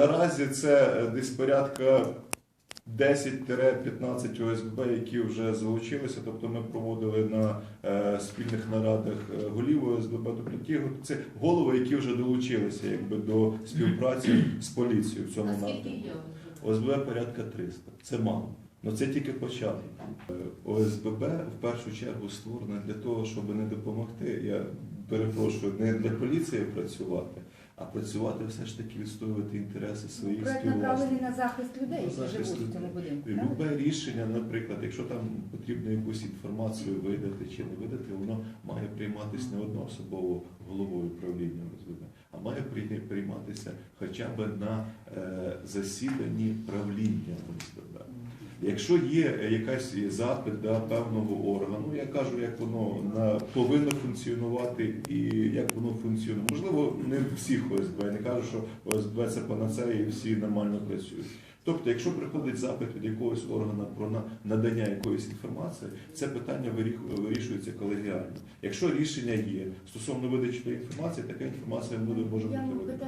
Наразі це е, десь порядка 10-15 ОСБ, які вже залучилися. Тобто ми проводили на е, спільних нарадах е, голів ОСББ, тобто ті це голови, які вже долучилися якби, до співпраці з поліцією в цьому напрямку. ОСББ порядка 300. Це мало. Ну це тільки початок. ОСББ в першу чергу створена для того, щоб не допомогти. Я перепрошую, не для поліції працювати, а працювати все ж таки відстоювати інтереси своїх Проект співвласників. на захист людей, які захист живуть в людей. цьому будинку. правильно? Любе рішення, наприклад, якщо там потрібно якусь інформацію видати чи не видати, воно має прийматися не одноособово головою управління ОСББ, а має прийматися хоча б на е, засіданні правління ОСББ. Якщо є якась запит до певного органу, я кажу, як воно на, повинно функціонувати і як воно функціонує. Можливо, не всіх ОСБ. Я не кажу, що ОСБ це панацея і всі нормально працюють. Тобто, якщо приходить запит від якогось органу про на- надання якоїсь інформації, це питання вирішується колегіально. Якщо рішення є стосовно видачі інформації, така інформація буде може бути видана.